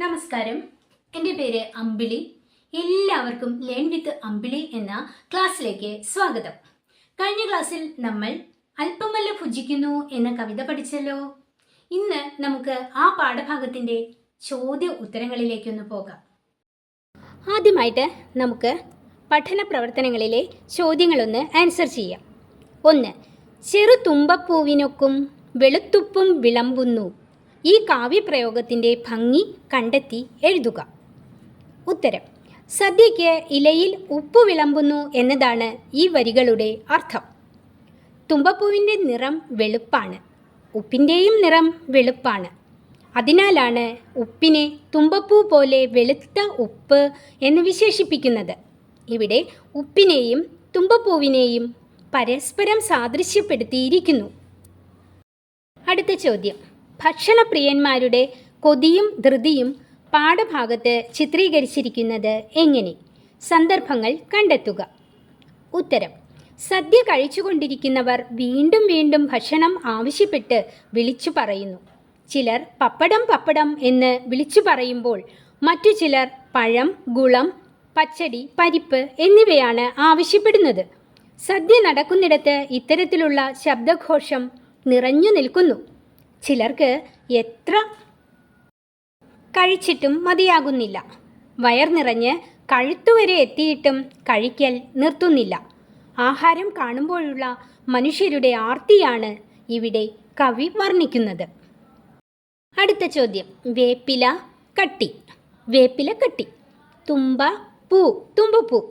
നമസ്കാരം. എന്റെ പേര് അമ്പിളി. എല്ലാവർക്കും ലേൺ വിത്ത് അമ്പിളി എന്ന ക്ലാസ്സിലേക്ക് സ്വാഗതം. കഴിഞ്ഞ ക്ലാസ്സിൽ നമ്മൾ അല്പമല്ല ഭുജിക്കുന്നു എന്ന കവിത പഠിച്ചല്ലോ. ഇന്ന് നമുക്ക് ആ പാഠഭാഗത്തിന്റെ ചോദ്യ ഉത്തരങ്ങളിലേക്കൊന്ന് പോകാം. ആദ്യമായിട്ട് നമുക്ക് പഠന പ്രവർത്തനങ്ങളിലെ ചോദ്യങ്ങളൊന്ന് ആൻസർ ചെയ്യാം. ഒന്ന് ചെറുതുമ്പപ്പൂവിനൊക്കും വെളുത്തുപ്പും വിളമ്പുന്നു. ഈ കാവ്യപ്രയോഗത്തിന്റെ ഭംഗി കണ്ടെത്തി എഴുതുക. ഉത്തരം. സദ്യയ്ക്ക് ഇലയിൽ ഉപ്പ് വിളമ്പുന്നു എന്നതാണ് ഈ വരികളുടെ അർത്ഥം. തുമ്പപ്പൂവിന്റെ നിറം വെളുപ്പാണ്. ഉപ്പിന്റെയും നിറം വെളുപ്പാണ്. അതിനാലാണ് ഉപ്പിനെ തുമ്പപ്പൂ പോലെ വെളുത്ത ഉപ്പ് എന്ന് വിശേഷിപ്പിക്കുന്നത്. ഇവിടെ ഉപ്പിനെയും തുമ്പപ്പൂവിനെയും പരസ്പരം സാദൃശ്യപ്പെടുത്തിയിരിക്കുന്നു. അടുത്ത ചോദ്യം. ഭക്ഷണപ്രിയന്മാരുടെ കൊതിയും ധൃതിയും പാഠഭാഗത്ത് ചിത്രീകരിച്ചിരിക്കുന്നത് എങ്ങനെ? സന്ദർഭങ്ങൾ കണ്ടെത്തുക. ഉത്തരം. സദ്യ കഴിച്ചുകൊണ്ടിരിക്കുന്നവർ വീണ്ടും വീണ്ടും ഭക്ഷണം ആവശ്യപ്പെട്ട് വിളിച്ചു പറയുന്നു. ചിലർ പപ്പടം പപ്പടം എന്ന് വിളിച്ചു പറയുമ്പോൾ മറ്റു ചിലർ പഴം ഗുളം പച്ചടി പരിപ്പ് എന്നിവയാണ് ആവശ്യപ്പെടുന്നത്. സദ്യ നടക്കുന്നിടത്ത് ഇത്തരത്തിലുള്ള ശബ്ദഘോഷം നിറഞ്ഞു നിൽക്കുന്നു. ചിലർക്ക് എത്ര കഴിച്ചിട്ടും മതിയാകുന്നില്ല. വയർ നിറഞ്ഞ് കഴുത്തുവരെ എത്തിയിട്ടും കഴിക്കൽ നിർത്തുന്നില്ല. ആഹാരം കാണുമ്പോഴുള്ള മനുഷ്യരുടെ ആർത്തിയാണ് ഇവിടെ കവി വർണിക്കുന്നത്. അടുത്ത ചോദ്യം. വേപ്പില കട്ടി. വേപ്പില കട്ടി. തുമ്പ പൂ. തുമ്പപ്പൂ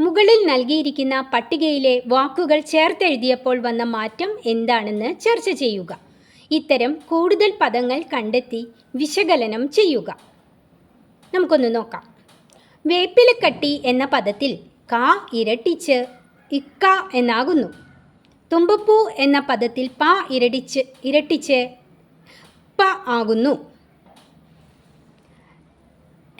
മുകളിൽ നൽകിയിരിക്കുന്ന പട്ടികയിലെ വാക്കുകൾ ചേർത്തെഴുതിയപ്പോൾ വന്ന മാറ്റം എന്താണെന്ന് ചർച്ച ചെയ്യുക. ഇത്തരം കൂടുതൽ പദങ്ങൾ കണ്ടെത്തി വിശകലനം ചെയ്യുക. നമുക്കൊന്ന് നോക്കാം. വേപ്പിലക്കട്ടി എന്ന പദത്തിൽ കാ ഇരട്ടിച്ച് ഇക്ക എന്നാകുന്നു. തുമ്പപ്പൂ എന്ന പദത്തിൽ പ ഇരടിച്ച് ഇരട്ടിച്ച് പ ആകുന്നു.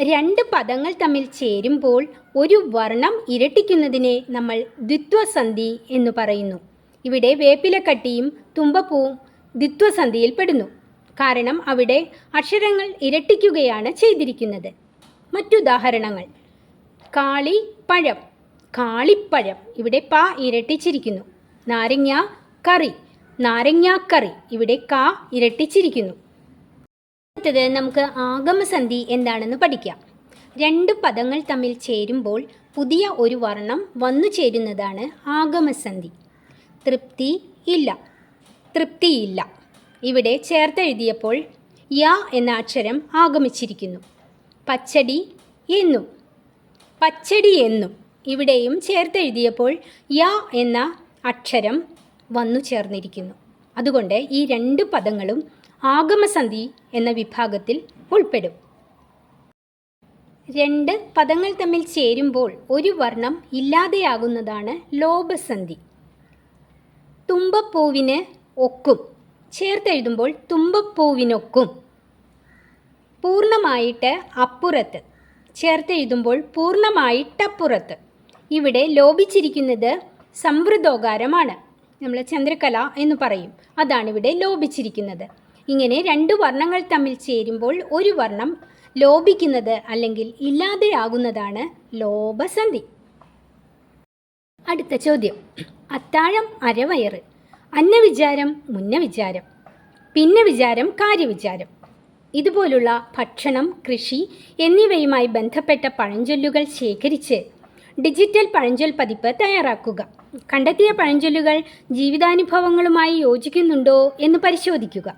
രണ്ട് പദങ്ങൾ തമ്മിൽ ചേരുമ്പോൾ ഒരു വർണം ഇരട്ടിക്കുന്നതിനെ നമ്മൾ ദ്വിത്വസന്ധി എന്ന് പറയുന്നു. ഇവിടെ വേപ്പിലക്കട്ടിയും തുമ്പപ്പൂവും ദ്വിത്വസന്ധിയിൽ പെടുന്നു കാരണം അവിടെ അക്ഷരങ്ങൾ ഇരട്ടിക്കുകയാണ് ചെയ്തിരിക്കുന്നത്. മറ്റുദാഹരണങ്ങൾ. കാളി പഴം. കാളിപ്പഴം ഇവിടെ പ ഇരട്ടിച്ചിരിക്കുന്നു. നാരങ്ങ കറി. നാരങ്ങാക്കറി ഇവിടെ ക ഇരട്ടിച്ചിരിക്കുന്നു. അടുത്തത് നമുക്ക് ആഗമസന്ധി എന്താണെന്ന് പഠിക്കാം. രണ്ട് പദങ്ങൾ തമ്മിൽ ചേരുമ്പോൾ പുതിയ ഒരു വർണം വന്നു ചേരുന്നതാണ് ആഗമസന്ധി. തൃപ്തി ഇല്ല. തൃപ്തിയില്ല. ഇവിടെ ചേർത്തെഴുതിയപ്പോൾ യ എന്ന അക്ഷരം ആഗമിച്ചിരിക്കുന്നു. പച്ചടി എന്നും. പച്ചടി എന്നും. ഇവിടെയും ചേർത്തെഴുതിയപ്പോൾ യ എന്ന അക്ഷരം വന്നു ചേർന്നിരിക്കുന്നു. അതുകൊണ്ട് ഈ രണ്ട് പദങ്ങളും ആഗമസന്ധി എന്ന വിഭാഗത്തിൽ ഉൾപ്പെടും. രണ്ട് പദങ്ങൾ തമ്മിൽ ചേരുമ്പോൾ ഒരു വർണം ഇല്ലാതെയാകുന്നതാണ് ലോപസന്ധി. തുമ്പപ്പൂവിന് ഒക്കും. ചേർത്തെഴുതുമ്പോൾ തുമ്പപ്പൂവിനൊക്കും. പൂർണമായിട്ട് അപ്പുറത്ത്. ചേർത്തെഴുതുമ്പോൾ പൂർണമായിട്ടപ്പുറത്ത് ഇവിടെ ലോപിച്ചിരിക്കുന്നത് സമൃദ്ധോകാരമാണ് നമ്മൾ ചന്ദ്രകല എന്ന് പറയും. അതാണ് ഇവിടെ ലോപിച്ചിരിക്കുന്നത്. ഇങ്ങനെ രണ്ട് വർണങ്ങൾ തമ്മിൽ ചേരുമ്പോൾ ഒരു വർണം ലോപിക്കുന്നത് അല്ലെങ്കിൽ ഇല്ലാതെയാകുന്നതാണ് ലോപസന്ധി. അടുത്ത ചോദ്യം. അത്താഴം അരവയറ്. അന്നവിചാരം മുന്നവിചാരം പിന്നെ വിചാരം കാര്യവിചാരം. ഇതുപോലുള്ള ഭക്ഷണം കൃഷി എന്നിവയുമായി ബന്ധപ്പെട്ട പഴഞ്ചൊല്ലുകൾ ശേഖരിച്ച് ഡിജിറ്റൽ പഴഞ്ചൊൽ പതിപ്പ് തയ്യാറാക്കുക. കണ്ടെത്തിയ പഴഞ്ചൊല്ലുകൾ ജീവിതാനുഭവങ്ങളുമായി യോജിക്കുന്നുണ്ടോ എന്ന് പരിശോധിക്കുക.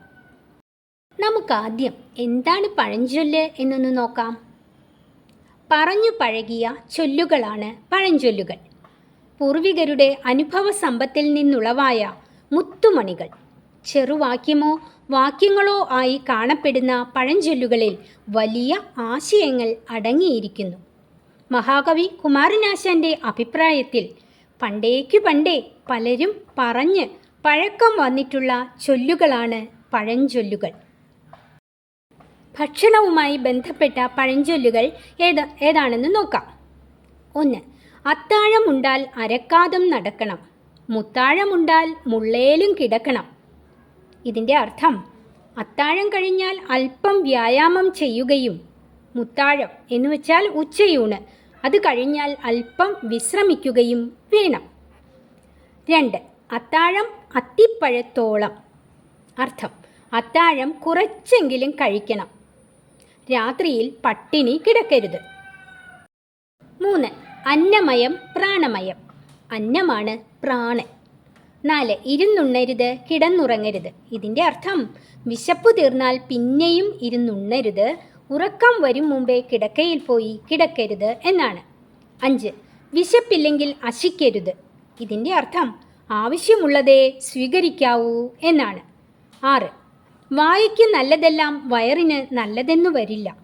നമുക്കാദ്യം എന്താണ് പഴഞ്ചൊല്ല് എന്നൊന്ന് നോക്കാം. പറഞ്ഞു പഴകിയ ചൊല്ലുകളാണ് പഴഞ്ചൊല്ലുകൾ. പൂർവികരുടെ അനുഭവ സമ്പത്തിൽ നിന്നുളവായ മുത്തുമണികൾ. ചെറുവാക്യമോ വാക്യങ്ങളോ ആയി കാണപ്പെടുന്ന പഴഞ്ചൊല്ലുകളിൽ വലിയ ആശയങ്ങൾ അടങ്ങിയിരിക്കുന്നു. മഹാകവി കുമാരനാശാന്റെ അഭിപ്രായത്തിൽ പണ്ടേക്കു പണ്ടേ പലരും പറഞ്ഞ് പഴക്കം വന്നിട്ടുള്ള ചൊല്ലുകളാണ് പഴഞ്ചൊല്ലുകൾ. ഭക്ഷണവുമായി ബന്ധപ്പെട്ട പഴഞ്ചൊല്ലുകൾ ഏത് ഏതാണെന്ന് നോക്കാം. ഒന്ന് അത്താഴമുണ്ടാൽ അരക്കാതം നടക്കണം. മുത്താഴമുണ്ടാൽ മുള്ളേലും കിടക്കണം. ഇതിന്റെ അർത്ഥം അത്താഴം കഴിഞ്ഞാൽ അല്പം വ്യായാമം ചെയ്യുകയും മുത്താഴം എന്നുവെച്ചാൽ ഉച്ചയൂണ് അത് കഴിഞ്ഞാൽ അല്പം വിശ്രമിക്കുകയും വേണം. രണ്ട് അത്താഴം അത്തിപ്പഴത്തോളം. അർത്ഥം അത്താഴം കുറച്ചെങ്കിലും കഴിക്കണം. രാത്രിയിൽ പട്ടിണി കിടക്കരുത്. മൂന്ന് അന്നമയം പ്രാണമയം. അന്നമാണ് പ്രാണൻ. നാല് ഇരുന്നുണ്ണരുത് കിടന്നുറങ്ങരുത്. ഇതിന്റെ അർത്ഥം വിശപ്പ് തീർന്നാൽ പിന്നെയും ഇരുന്നുണ്ണരുത് ഉറക്കം വരും മുമ്പേ കിടക്കയിൽ പോയി കിടക്കരുത് എന്നാണ്. അഞ്ച് വിശപ്പില്ലെങ്കിൽ അശിക്കരുത്. ഇതിന്റെ അർത്ഥം ആവശ്യമുള്ളതേ സ്വീകരിക്കാവൂ എന്നാണ്. ആറ് വായയ്ക്ക് നല്ലതെല്ലാം വയറിന് നല്ലതെന്നു വരില്ല.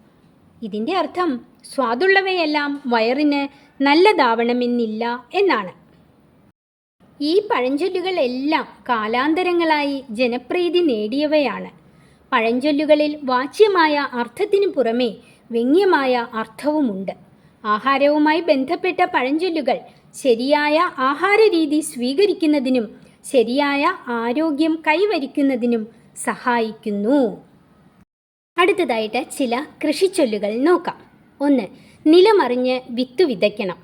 ഇതിന്റെ അർത്ഥം സ്വാദുള്ളവയെല്ലാം വയറിന് നല്ലതാവണമെന്നില്ല എന്നാണ്. ഈ പഴഞ്ചൊല്ലുകളെല്ലാം കാലാന്തരങ്ങളായി ജനപ്രീതി നേടിയവയാണ്. പഴഞ്ചൊല്ലുകളിൽ വാച്യമായ അർത്ഥത്തിനു പുറമേ വ്യംഗ്യമായ അർത്ഥവുമുണ്ട്. ആഹാരവുമായി ബന്ധപ്പെട്ട പഴഞ്ചൊല്ലുകൾ ശരിയായ ആഹാര രീതി സ്വീകരിക്കുന്നതിനും ശരിയായ ആരോഗ്യം കൈവരിക്കുന്നതിനും സഹായിക്കുന്നു. അടുത്തതായിട്ട് ചില കൃഷിച്ചൊല്ലുകൾ നോക്കാം. ഒന്ന് നിലമറിഞ്ഞ് വിത്ത് വിതയ്ക്കണം.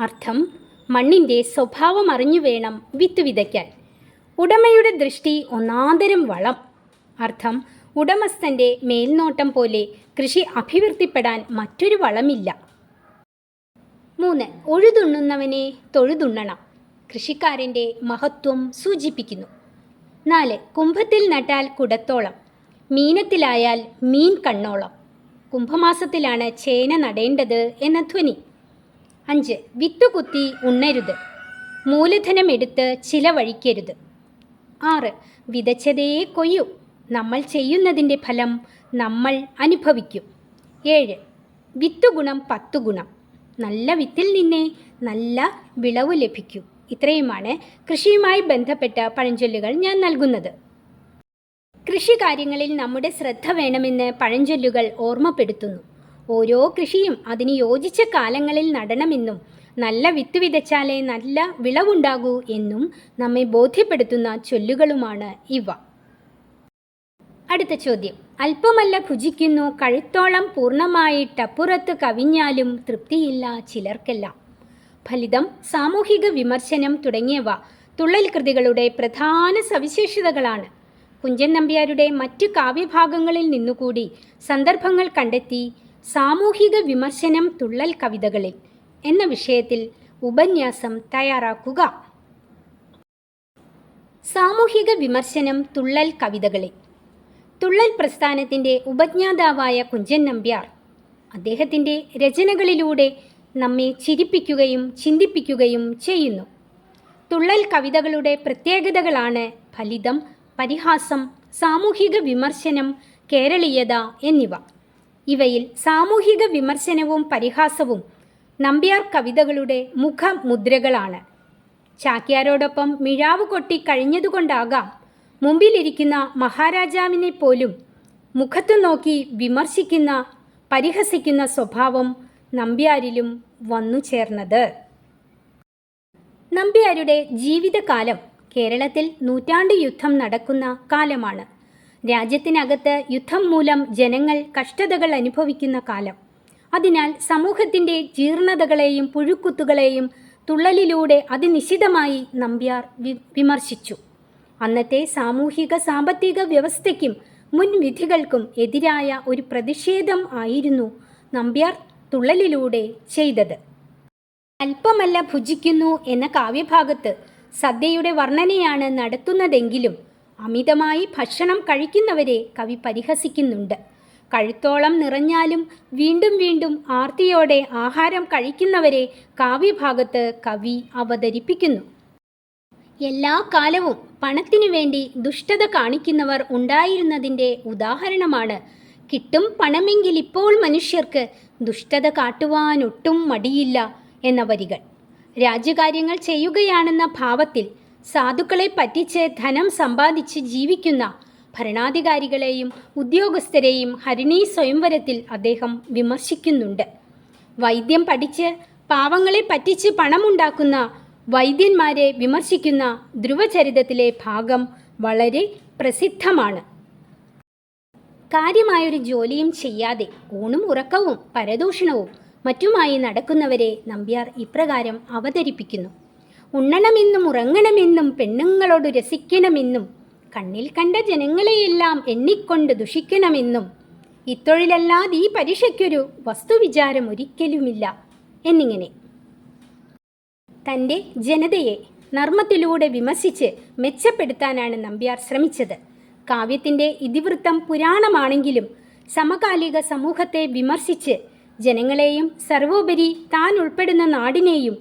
അർത്ഥം മണ്ണിന്റെ സ്വഭാവം അറിഞ്ഞു വേണം വിത്ത് വിതയ്ക്കാൻ. ഉടമയുടെ ദൃഷ്ടി ഒന്നാന്തരം വളം. അർത്ഥം ഉടമസ്ഥന്റെ മേൽനോട്ടം പോലെ കൃഷി അഭിവൃദ്ധിപ്പെടാൻ മറ്റൊരു വളമില്ല. മൂന്ന് ഒഴുതുണ്ണുന്നവനെ തൊഴുതുണ്ണണം. കൃഷിക്കാരന്റെ മഹത്വം സൂചിപ്പിക്കുന്നു. നാല് കുംഭത്തിൽ നട്ടാൽ കുടത്തോളം. മീനത്തിലായാൽ മീൻ കണ്ണോളം. കുംഭമാസത്തിലാണ് ചേന നടേണ്ടത് എന്ന ധ്വനി. അഞ്ച്. വിത്തുകുത്തി ഉണ്ണരുത്. മൂലധനം എടുത്ത് ചിലവഴിക്കരുത് ആറ്. വിതച്ചതേ കൊയ്യൂ. നമ്മൾ ചെയ്യുന്നതിന്റെ ഫലം നമ്മൾ അനുഭവിക്കും. ഏഴ്. വിത്തുഗുണം പത്തു ഗുണം നല്ല വിത്തിൽ നിന്നേ നല്ല വിളവ് ലഭിക്കും. ഇത്രയുമാണ് കൃഷിയുമായി ബന്ധപ്പെട്ട പഴഞ്ചൊല്ലുകൾ ഞാൻ നൽകുന്നത്. കൃഷി കാര്യങ്ങളിൽ നമ്മുടെ ശ്രദ്ധ വേണമെന്ന് പഴഞ്ചൊല്ലുകൾ ഓർമ്മപ്പെടുത്തുന്നു. ഓരോ കൃഷിയും അതിന് യോജിച്ച കാലങ്ങളിൽ നടണമെന്നും നല്ല വിത്ത് വിതച്ചാലേ നല്ല വിളവുണ്ടാകൂ എന്നും നമ്മെ ബോധ്യപ്പെടുത്തുന്ന ചൊല്ലുകളുമാണ് ഇവ. അടുത്ത ചോദ്യം. അല്പമല്ല ഭുജിക്കുന്നു കഴുത്തോളം പൂർണമായിട്ടപ്പുറത്ത് കവിഞ്ഞാലും തൃപ്തിയില്ല ചിലർക്കെല്ലാം. ഫലിതം സാമൂഹിക വിമർശനം തുടങ്ങിയവ തുള്ളൽ കൃതികളുടെ പ്രധാന സവിശേഷതകളാണ്. കുഞ്ചൻ നമ്പ്യാരുടെ മറ്റു കാവ്യഭാഗങ്ങളിൽ നിന്നുകൂടി സന്ദർഭങ്ങൾ കണ്ടെത്തി സാമൂഹിക വിമർശനം തുള്ളൽ കവിതകളിൽ എന്ന വിഷയത്തിൽ ഉപന്യാസം തയ്യാറാക്കുക. സാമൂഹിക വിമർശനം തുള്ളൽ കവിതകളിൽ തുള്ളൽ പ്രസ്ഥാനത്തിന്റെ ഉപജ്ഞാതാവായ കുഞ്ചൻ നമ്പ്യാർ അദ്ദേഹത്തിന്റെ രചനകളിലൂടെ നമ്മെ ചിരിപ്പിക്കുകയും ചിന്തിപ്പിക്കുകയും ചെയ്യുന്നു. തുള്ളൽ കവിതകളുടെ പ്രത്യേകതകളാണ് ഫലിതം പരിഹാസം സാമൂഹിക വിമർശനം കേരളീയത എന്നിവ. ഇവയിൽ സാമൂഹിക വിമർശനവും പരിഹാസവും നമ്പ്യാർ കവിതകളുടെ മുഖമുദ്രകളാണ്. ചാക്യാരോടൊപ്പം മിഴാവ് കൊട്ടി കഴിഞ്ഞതുകൊണ്ടാകാം മുമ്പിലിരിക്കുന്ന മഹാരാജാവിനെ പോലും മുഖത്തു നോക്കി വിമർശിക്കുന്ന പരിഹസിക്കുന്ന സ്വഭാവം നമ്പ്യാരിലും വന്നു ചേർന്നത്. നമ്പ്യാരുടെ ജീവിതകാലം കേരളത്തിൽ നൂറ്റാണ്ട് യുദ്ധം നടക്കുന്ന കാലമാണ്. രാജ്യത്തിനകത്ത് യുദ്ധം മൂലം ജനങ്ങൾ കഷ്ടതകൾ അനുഭവിക്കുന്ന കാലം. അതിനാൽ സമൂഹത്തിന്റെ ജീർണതകളെയും പുഴുക്കുത്തുകളെയും തുള്ളലിലൂടെ അതിനിശിതമായി നമ്പ്യാർ വിമർശിച്ചു. അന്നത്തെ സാമൂഹിക സാമ്പത്തിക വ്യവസ്ഥയ്ക്കും മുൻവിധികൾക്കും എതിരായ ഒരു പ്രതിഷേധം ആയിരുന്നു നമ്പ്യാർ തുള്ളലിലൂടെ ചെയ്തത്. അല്പമല്ല ഭുജിക്കുന്നു എന്ന കാവ്യഭാഗത്ത് സദ്യയുടെ വർണനയാണ് നടത്തുന്നതെങ്കിലും അമിതമായി ഭക്ഷണം കഴിക്കുന്നവരെ കവി പരിഹസിക്കുന്നുണ്ട്. കഴുത്തോളം നിറഞ്ഞാലും വീണ്ടും വീണ്ടും ആർത്തിയോടെ ആഹാരം കഴിക്കുന്നവരെ കാവ്യഭാഗത്ത് കവി അവതരിപ്പിക്കുന്നു. എല്ലാ കാലവും പണത്തിനു വേണ്ടി ദുഷ്ടത കാണിക്കുന്നവർ ഉണ്ടായിരുന്നതിന്റെ ഉദാഹരണമാണ്. കിട്ടും പണമെങ്കിൽ ഇപ്പോൾ മനുഷ്യർക്ക് ദുഷ്ടത കാട്ടുവാനൊട്ടും മടിയില്ല എന്ന വരികൾ രാജ്യകാര്യങ്ങൾ ചെയ്യുകയാണെന്ന ഭാവത്തിൽ സാധുക്കളെ പറ്റിച്ച് ധനം സമ്പാദിച്ച് ജീവിക്കുന്ന ഭരണാധികാരികളെയും ഉദ്യോഗസ്ഥരെയും ഹരിണീ സ്വയംവരത്തിൽ അദ്ദേഹം വിമർശിക്കുന്നുണ്ട്. വൈദ്യം പഠിച്ച് പാവങ്ങളെ പറ്റിച്ച് പണമുണ്ടാക്കുന്ന വൈദ്യന്മാരെ വിമർശിക്കുന്ന ധ്രുവചരിതത്തിലെ ഭാഗം വളരെ പ്രസിദ്ധമാണ്. കാര്യമായൊരു ജോലിയും ചെയ്യാതെ ഊണും ഉറക്കവും പരദൂഷണവും മറ്റുമായി നടക്കുന്നവരെ നമ്പ്യാർ ഇപ്രകാരം അവതരിപ്പിക്കുന്നു. ഉണ്ണണമെന്നും ഉറങ്ങണമെന്നും പെണ്ണുങ്ങളോട് രസിക്കണമെന്നും കണ്ണിൽ കണ്ട ജനങ്ങളെയെല്ലാം എണ്ണിക്കൊണ്ട് ദുഷിക്കണമെന്നും ഇത്തൊഴിലല്ലാതെ ഈ പരീക്ഷയ്ക്കൊരു വസ്തുവിചാരം ഒരിക്കലുമില്ല. എന്നിങ്ങനെ തന്റെ ജനതയെ നർമ്മത്തിലൂടെ വിമർശിച്ച് മെച്ചപ്പെടുത്താനാണ് നമ്പ്യാർ ശ്രമിച്ചത്. കാവ്യത്തിന്റെ ഇതിവൃത്തം പുരാണമാണെങ്കിലും സമകാലിക സമൂഹത്തെ വിമർശിച്ച് ജനങ്ങളെയും സർവോപരി താൻ ഉൾപ്പെടുന്ന നാടിനെയും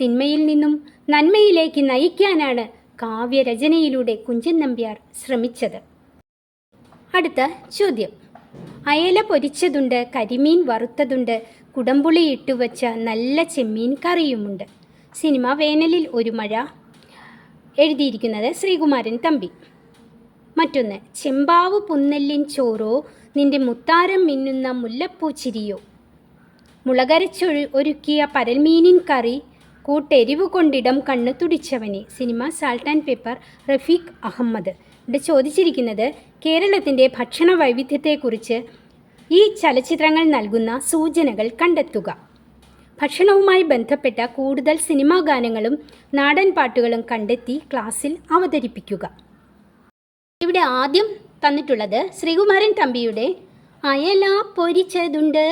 തിന്മയിൽ നിന്നും നന്മയിലേക്ക് നയിക്കാനാണ് കാവ്യരചനയിലൂടെ കുഞ്ചൻ നമ്പ്യാർ ശ്രമിച്ചത്. അടുത്ത ചോദ്യം. അയല പൊരിച്ചതുണ്ട് കരിമീൻ വറുത്തതുണ്ട് കുടംപുളി ഇട്ടുവച്ച നല്ല ചെമ്മീൻ കറിയുമുണ്ട്. സിനിമ വേനലിൽ ഒരു മഴ. എഴുതിയിരിക്കുന്നത് ശ്രീകുമാരൻ തമ്പി. മറ്റൊന്ന് ചെമ്പാവ് പുന്നെല്ലിൻ ചോറോ നിന്റെ മുത്താരം മിന്നുന്ന മുല്ലപ്പൂച്ചിരിയോ മുളകരച്ചൊഴു ഒരുക്കിയ പരൽമീനിൻ കറി കൂട്ടെരിവ് കൊണ്ടിടം കണ്ണ് തുടിച്ചവനെ. Cinema salt and pepper Rafeeq Ahmed. ഇവിടെ ചോദിച്ചിരിക്കുന്നത് കേരളത്തിന്റെ ഭക്ഷണ വൈവിധ്യത്തെക്കുറിച്ച് ഈ ചലച്ചിത്രങ്ങൾ നൽകുന്ന സൂചനകൾ കണ്ടെത്തുക. ഭക്ഷണവുമായി ബന്ധപ്പെട്ട കൂടുതൽ സിനിമാ ഗാനങ്ങളും നാടൻ പാട്ടുകളും കണ്ടെത്തി ക്ലാസ്സിൽ അവതരിപ്പിക്കുക. ഇവിടെ ആദ്യം തന്നിട്ടുള്ളത് ശ്രീകുമാരൻ തമ്പിയുടെ അയല പൊരിച്ചതുണ്ട്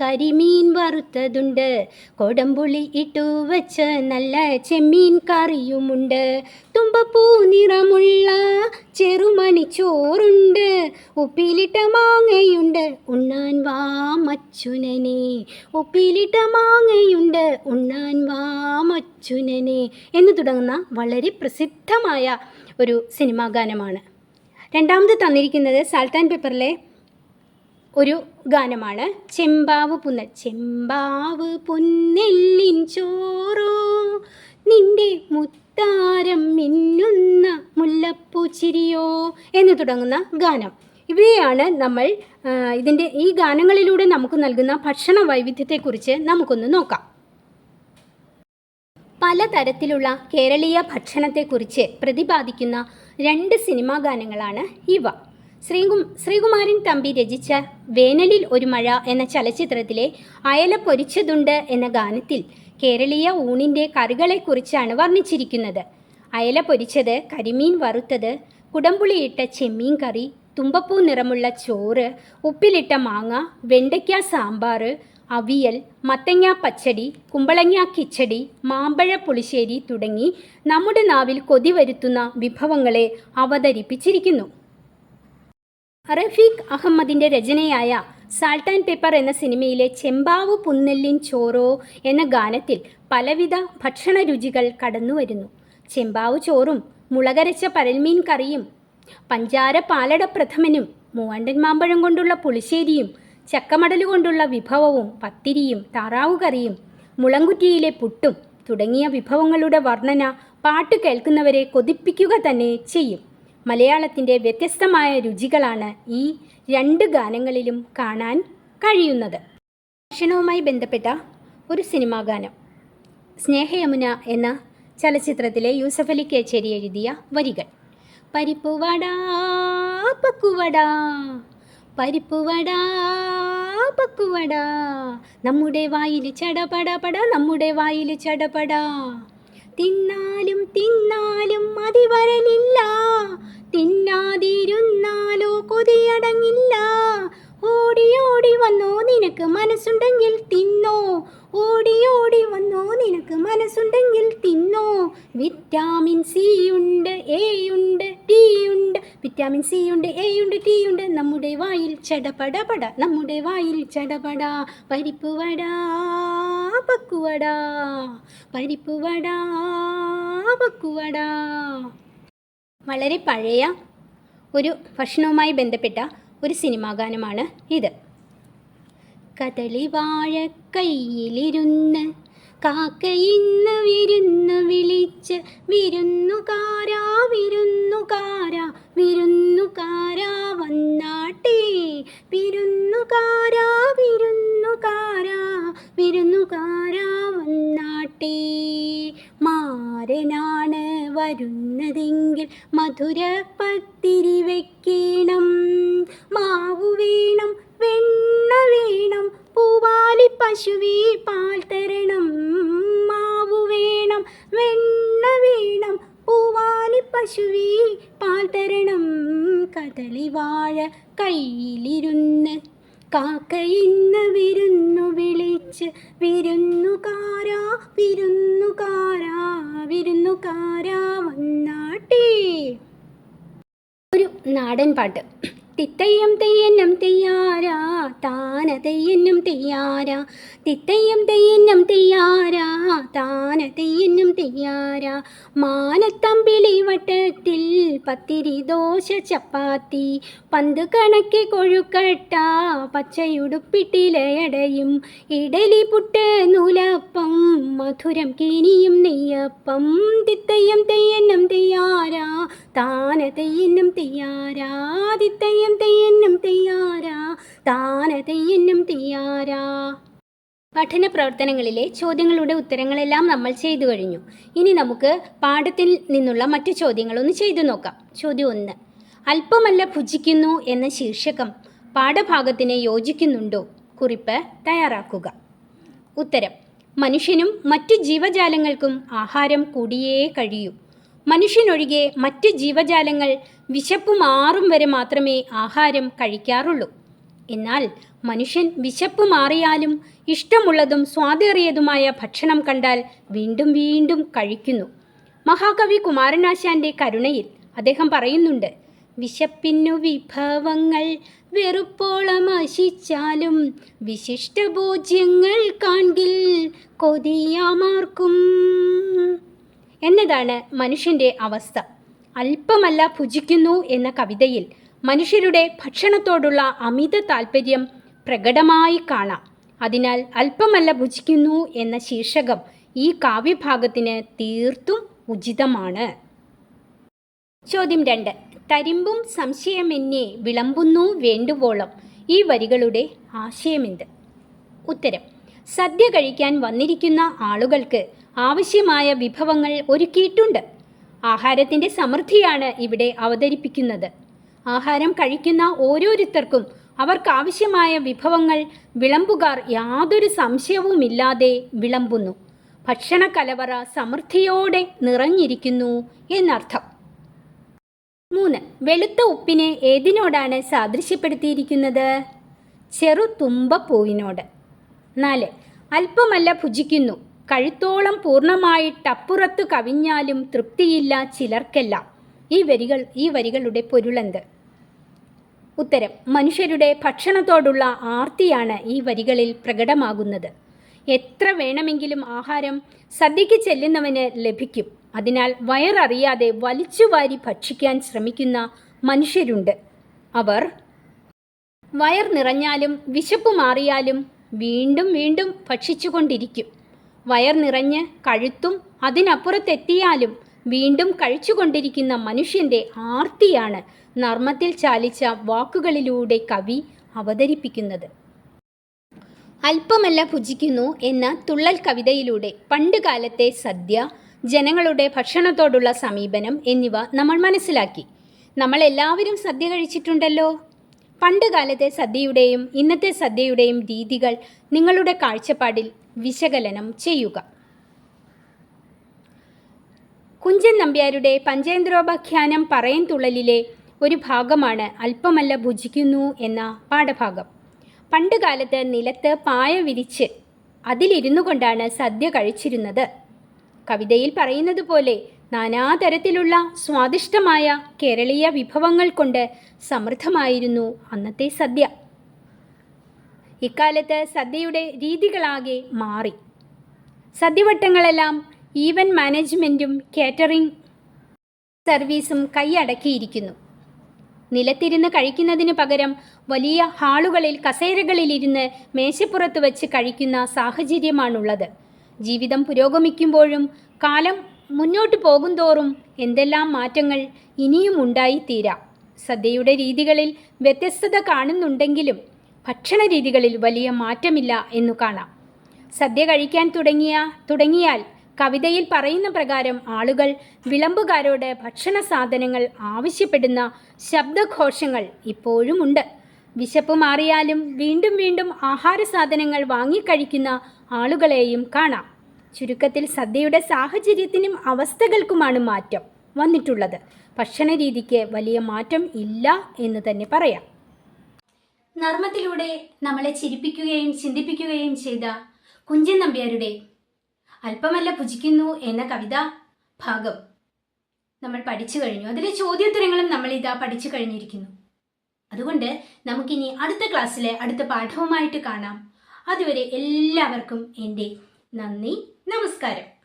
കരിമീൻ വറുത്തതുണ്ട്. കൊടംപുളി ഇട്ടു വച്ച് നല്ല ചെമ്മീൻ കറിയുമുണ്ട്. തുമ്പപ്പൂ നിറമുള്ള ചെറുമണി ചോറുണ്ട്. ഉപ്പിലിട്ട മാങ്ങയുണ്ട് ഉണ്ണാൻ വാ മച്ചുനനെ. ഉപ്പിലിട്ട മാങ്ങയുണ്ട് ഉണ്ണാൻ വാ മച്ചുനനെ. എന്ന് തുടങ്ങുന്ന വളരെ പ്രസിദ്ധമായ ഒരു സിനിമാ ഗാനമാണ്. രണ്ടാമത് തന്നിരിക്കുന്നത് സാൾട്ട് പേപ്പറിലെ ഒരു ഗാനമാണ്. ചെമ്പാവ് പുന്ന ചെമ്പാവ് പുന്നെല്ലിൻ ചോറോ നിന്റെ മുത്താരം മിന്നുന്ന മുല്ലപ്പൂ മുല്ലപ്പൂച്ചിരിയോ എന്ന് തുടങ്ങുന്ന ഗാനം. ഇവയാണ് നമ്മൾ ഇതിന്റെ ഈ ഗാനങ്ങളിലൂടെ നമുക്ക് നൽകുന്ന ഭക്ഷണ വൈവിധ്യത്തെക്കുറിച്ച് നമുക്കൊന്ന് നോക്കാം. പലതരത്തിലുള്ള കേരളീയ ഭക്ഷണത്തെക്കുറിച്ച് പ്രതിപാദിക്കുന്ന രണ്ട് സിനിമാ ഗാനങ്ങളാണ് ഇവ. ശ്രീകു ശ്രീകുമാരൻ തമ്പി രചിച്ച വേനലിൽ ഒരു മഴ എന്ന ചലച്ചിത്രത്തിലെ അയല പൊരിച്ചതുണ്ട് എന്ന ഗാനത്തിൽ കേരളീയ ഊണിന്റെ കറികളെക്കുറിച്ചാണ് വർണിച്ചിരിക്കുന്നത്. അയല പൊരിച്ചത് കരിമീൻ വറുത്തത് കുടംപുളിയിട്ട ചെമ്മീൻ കറി തുമ്പപ്പൂ നിറമുള്ള ചോറ് ഉപ്പിലിട്ട മാങ്ങ വെണ്ടയ്ക്ക സാമ്പാർ അവിയൽ മത്തങ്ങ പച്ചടി കുമ്പളങ്ങ കിച്ചടി മാമ്പഴ പുളിശ്ശേരി തുടങ്ങി നമ്മുടെ നാവിൽ കൊതി വരുത്തുന്ന വിഭവങ്ങളെ അവതരിപ്പിച്ചിരിക്കുന്നു. റഫീഖ് അഹമ്മദിന്റെ രചനയായ സാൾട്ട് ആൻഡ് പേപ്പർ എന്ന സിനിമയിലെ ചെമ്പാവ് പുന്നെല്ലിൻ ചോറോ എന്ന ഗാനത്തിൽ പലവിധ ഭക്ഷണ രുചികൾ കടന്നു വരുന്നു. ചെമ്പാവ് ചോറും മുളകരച്ച പരൽമീൻ കറിയും പഞ്ചാര പാലട പ്രഥമനും മൂവാണ്ടൻ മാമ്പഴം കൊണ്ടുള്ള പുളിശ്ശേരിയും ചക്കമടൽ കൊണ്ടുള്ള വിഭവവും പത്തിരിയും താറാവ് കറിയും മുളങ്കുറ്റിയിലെ പുട്ടും തുടങ്ങിയ വിഭവങ്ങളുടെ വർണന പാട്ട് കേൾക്കുന്നവരെ കൊതിപ്പിക്കുക തന്നെ ചെയ്യും. മലയാളത്തിന്റെ വ്യത്യസ്തമായ രുചികളാണ് ഈ രണ്ട് ഗാനങ്ങളിലും കാണാൻ കഴിയുന്നത്. ഭക്ഷണവുമായി ബന്ധപ്പെട്ട ഒരു സിനിമാ ഗാനം. സ്നേഹയമുന എന്ന ചലച്ചിത്രത്തിലെ യൂസഫ് അലി കേച്ചേരി എഴുതിയ വരികൾ. പരിപ്പുവടാ പക്കുവടാ പരിപ്പുവടാ പക്കുവടാ നമ്മുടെ വായിൽ ചടപട പട നമ്മുടെ വായിൽ ചടപട. തിന്നാലും തിന്നാലും മതി വരലില്ല തിന്നാതിരുന്നാലോ കൊതിയടങ്ങില്ല. ഓടി ഓടി വന്നോ നിനക്ക് മനസ്സുണ്ടെങ്കിൽ തിന്നോ. ഓടി ഓടി വന്നോ നിനക്ക് മനസ്സുണ്ടെങ്കിൽ തിന്നോ. വിറ്റാമിൻ സി ഉണ്ട് എ ഉണ്ട് ടി ഉണ്ട്. വിറ്റാമിൻ സി ഉണ്ട് എ ഉണ്ട് ടി ഉണ്ട്. നമ്മുടെ വായിൽ ചടപടപട നമ്മുടെ വായിൽ ചടപട. പരിപ്പ് വട. പക്കുവട പരിപ്പ് വട പക്കുവട വളരെ പഴയ ഒരു ഭക്ഷണവുമായി ബന്ധപ്പെട്ട ഒരു സിനിമാ ഗാനമാണ് ഇത്. കദളി വാഴ കാക്ക ഇന്ന് വിരുന്നു വിളിച്ച് വിരുന്നുകാരാ വിരുന്നുകാരാ വിരുന്നുകാരാ വന്നാട്ടേ. വിരുന്നുകാരാ വിരുന്നുകാരാ വിരുന്നുകാരാ വന്നാട്ടേ. മാരനാണ് വരുന്നതെങ്കിൽ മധുര പത്തിരി വെക്കണം. മാവു വേണം വെണ്ണ വേണം പൂവാലി പശുവി പാൽ തരണം. പശുവേ പാൽ തരണം കദളി വാഴ കയ്യിലിരുന്ന് കാക്ക ഇന്ന് വിരുന്നു വിളിച്ച് വിരുന്നുകാരാ വിരുന്നുകാരാ വിരുന്നുകാരാ വന്നാട്ടേ. ഒരു നാടൻ പാട്ട്. തിത്തയ്യം തെയ്യന്നം തെയ്യാരാ? താന തെയ്യന്നം തെയ്യാരാ? തിത്തയ്യം തെയ്യന്നം തെയ്യാരാ? താന തെയ്യന്നം തെയ്യാരാ? മാനത്തമ്പിളി വട്ടത്തിൽ പത്തിരി ദോശ ചപ്പാത്തി. പന്ത് കണക്കി കൊഴുക്കട്ട പച്ചയുടുപ്പിട്ടിലയടയും. ഇഡലി പുട്ട് നൂലപ്പം മധുരം കിനിയും നെയ്യപ്പം. തിത്തയ്യം തെയ്യന്നം തെയ്യാരാ? താന തെയ്യന്നം തെയ്യാരാ തിത്തയ്യം തെയ്യന്നം തെയ്യാരാ താന തെയ്യന്നം തെയ്യാരാ പഠന പ്രവർത്തനങ്ങളിലെ ചോദ്യങ്ങളുടെ ഉത്തരങ്ങളെല്ലാം നമ്മൾ ചെയ്തു കഴിഞ്ഞു. ഇനി നമുക്ക് പാഠത്തിൽ നിന്നുള്ള മറ്റു ചോദ്യങ്ങളൊന്ന് ചെയ്തു നോക്കാം. ചോദ്യം ഒന്ന് അല്പമല്ല ഭുജിക്കുന്നു എന്ന ശീർഷകം പാഠഭാഗത്തിന് യോജിക്കുന്നുണ്ടോ? കുറിപ്പ് തയ്യാറാക്കുക. ഉത്തരം മനുഷ്യനും മറ്റു ജീവജാലങ്ങൾക്കും ആഹാരം കൂടിയേ കഴിയൂ. മനുഷ്യനൊഴികെ മറ്റ് ജീവജാലങ്ങൾ വിശപ്പ് മാറും വരെ മാത്രമേ ആഹാരം കഴിക്കാറുള്ളൂ. എന്നാൽ മനുഷ്യൻ വിശപ്പ് മാറിയാലും ഇഷ്ടമുള്ളതും സ്വാദേറിയതുമായ ഭക്ഷണം കണ്ടാൽ വീണ്ടും വീണ്ടും കഴിക്കുന്നു. മഹാകവി കുമാരനാശാന്റെ കരുണയിൽ അദ്ദേഹം പറയുന്നുണ്ട് വിശപ്പിന്നു വിഭവങ്ങൾ വെറുപ്പോളം ആശിച്ചാലും വിശിഷ്ട ഭോജ്യങ്ങൾ കാണിൽ കൊതിയാമാർക്കും. എന്നതാണ് മനുഷ്യന്റെ അവസ്ഥ. അല്പമല്ല ഭുജിക്കുന്നു എന്ന കവിതയിൽ മനുഷ്യരുടെ ഭക്ഷണത്തോടുള്ള അമിത താൽപ്പര്യം പ്രകടമായി കാണാം. അതിനാൽ അല്പമല്ല ഭുജിക്കുന്നു എന്ന ശീർഷകം ഈ കാവ്യഭാഗത്തിന് തീർത്തും ഉചിതമാണ്. ചോദ്യം രണ്ട്. തരിമ്പും സംശയമെന്നെ വിളമ്പുന്നു വേണ്ടുവോളം ഈ വരികളുടെ ആശയമെന്ത്? ഉത്തരം. സദ്യ കഴിക്കാൻ വന്നിരിക്കുന്ന ആളുകൾക്ക് ആവശ്യമായ വിഭവങ്ങൾ ഒരുക്കിയിട്ടുണ്ട്. ആഹാരത്തിന്റെ സമൃദ്ധിയാണ് ഇവിടെ അവതരിപ്പിക്കുന്നത്. ആഹാരം കഴിക്കുന്ന ഓരോരുത്തർക്കും അവർക്കാവശ്യമായ വിഭവങ്ങൾ വിളമ്പുകാർ യാതൊരു സംശയവുമില്ലാതെ വിളമ്പുന്നു. ഭക്ഷണ കലവറ സമൃദ്ധിയോടെ നിറഞ്ഞിരിക്കുന്നു എന്നർത്ഥം. മൂന്ന്. വെളുത്ത ഉപ്പിനെ ഏതിനോടാണ് സാദൃശ്യപ്പെടുത്തിയിരിക്കുന്നത്? ചെറു തുമ്പപ്പൂവിനോട്. നാല്. അല്പമല്ല ഭുജിക്കുന്നു. കഴുത്തോളം പൂർണമായിട്ടപ്പുറത്തു കവിഞ്ഞാലും തൃപ്തിയില്ല ചിലർക്കെല്ലാം. ഈ വരികൾ ഈ വരികളുടെ പൊരുളെന്ത്? ഉത്തരം മനുഷ്യരുടെ ഭക്ഷണത്തോടുള്ള ആർത്തിയാണ് ഈ വരികളിൽ പ്രകടമാകുന്നത്. എത്ര വേണമെങ്കിലും ആഹാരം സദ്യയ്ക്ക് ചെല്ലുന്നവന് ലഭിക്കും. അതിനാൽ വയററിയാതെ വലിച്ചുവാരി ഭക്ഷിക്കാൻ ശ്രമിക്കുന്ന മനുഷ്യരുണ്ട്. അവർ വയർ നിറഞ്ഞാലും വിശപ്പ് മാറിയാലും വീണ്ടും വീണ്ടും ഭക്ഷിച്ചുകൊണ്ടിരിക്കും. വയർ നിറഞ്ഞ് കഴുത്തും അതിനപ്പുറത്തെത്തിയാലും വീണ്ടും കഴിച്ചുകൊണ്ടിരിക്കുന്ന മനുഷ്യന്റെ ആർത്തിയാണ് നർമ്മത്തിൽ ചാലിച്ച വാക്കുകളിലൂടെ കവി അവതരിപ്പിക്കുന്നത്. അല്പമല്ല ഭുജിക്കുന്നു എന്ന തുള്ളൽ കവിതയിലൂടെ പണ്ടുകാലത്തെ സദ്യ ജനങ്ങളുടെ ഭക്ഷണത്തോടുള്ള സമീപനം എന്നിവ നമ്മൾ മനസ്സിലാക്കി. നമ്മൾ എല്ലാവരും സദ്യ കഴിച്ചിട്ടുണ്ടല്ലോ. പണ്ട് കാലത്തെ സദ്യയുടെയും ഇന്നത്തെ സദ്യയുടെയും രീതികൾ നിങ്ങളുടെ കാഴ്ചപ്പാടിൽ വിശകലനം ചെയ്യുക. കുഞ്ചൻ നമ്പ്യാരുടെ പഞ്ചേന്ദ്രോപാഖ്യാനം പറയൻ തുള്ളലിലെ ഒരു ഭാഗമാണ് അല്പമല്ല ഭുജിക്കുന്നു എന്ന പാഠഭാഗം. പണ്ട് കാലത്ത് നിലത്ത് പായ വിരിച്ച് അതിലിരുന്നു കൊണ്ടാണ് സദ്യ കഴിച്ചിരുന്നത്. കവിതയിൽ പറയുന്നത് പോലെ നാനാതരത്തിലുള്ള സ്വാദിഷ്ടമായ കേരളീയ വിഭവങ്ങൾ കൊണ്ട് സമൃദ്ധമായിരുന്നു അന്നത്തെ സദ്യ. ഇക്കാലത്ത് സദ്യയുടെ രീതികളാകെ മാറി. സദ്യവട്ടങ്ങളെല്ലാം ഈവന്റ് മാനേജ്മെന്റും കാറ്ററിംഗ് സർവീസും കൈയടക്കിയിരിക്കുന്നു. നിലത്തിരുന്ന് കഴിക്കുന്നതിന് പകരം വലിയ ഹാളുകളിൽ കസേരകളിലിരുന്ന് മേശപ്പുറത്ത് വെച്ച് കഴിക്കുന്ന സാഹചര്യമാണുള്ളത്. ജീവിതം പുരോഗമിക്കുമ്പോഴും കാലം മുന്നോട്ട് പോകുന്തോറും എന്തെല്ലാം മാറ്റങ്ങൾ ഇനിയും ഉണ്ടായിത്തീരാം. സദ്യയുടെ രീതികളിൽ വ്യത്യസ്തത കാണുന്നുണ്ടെങ്കിലും ഭക്ഷണ രീതികളിൽ വലിയ മാറ്റമില്ല എന്നു കാണാം. സദ്യ കഴിക്കാൻ തുടങ്ങിയ തുടങ്ങിയാൽ കവിതയിൽ പറയുന്ന പ്രകാരം ആളുകൾ വിളമ്പുകാരോട് ഭക്ഷണ സാധനങ്ങൾ ആവശ്യപ്പെടുന്ന ശബ്ദഘോഷങ്ങൾ ഇപ്പോഴുമുണ്ട്. വിശപ്പ് മാറിയാലും വീണ്ടും വീണ്ടും ആഹാര സാധനങ്ങൾ വാങ്ങിക്കഴിക്കുന്ന ആളുകളെയും കാണാം. ചുരുക്കത്തിൽ സദ്യയുടെ സാഹചര്യത്തിനും അവസ്ഥകൾക്കുമാണ് മാറ്റം വന്നിട്ടുള്ളത്. ഭക്ഷണ രീതിക്ക് വലിയ മാറ്റം ഇല്ല എന്ന് തന്നെ പറയാം. നർമ്മത്തിലൂടെ നമ്മളെ ചിരിപ്പിക്കുകയും ചിന്തിപ്പിക്കുകയും ചെയ്ത കുഞ്ചൻ നമ്പ്യാരുടെ അല്പമല്ല പുജിക്കുന്നു എന്ന കവിത ഭാഗം. നമ്മൾ പഠിച്ചു കഴിഞ്ഞു. അതിലെ ചോദ്യോത്തരങ്ങളും നമ്മൾ ഇതാ പഠിച്ചു കഴിഞ്ഞിരിക്കുന്നു. അതുകൊണ്ട് നമുക്കിനി അടുത്ത ക്ലാസ്സിലെ അടുത്ത പാഠവുമായിട്ട് കാണാം. അതുവരെ എല്ലാവർക്കും എന്റെ നന്ദി നമസ്കാരം.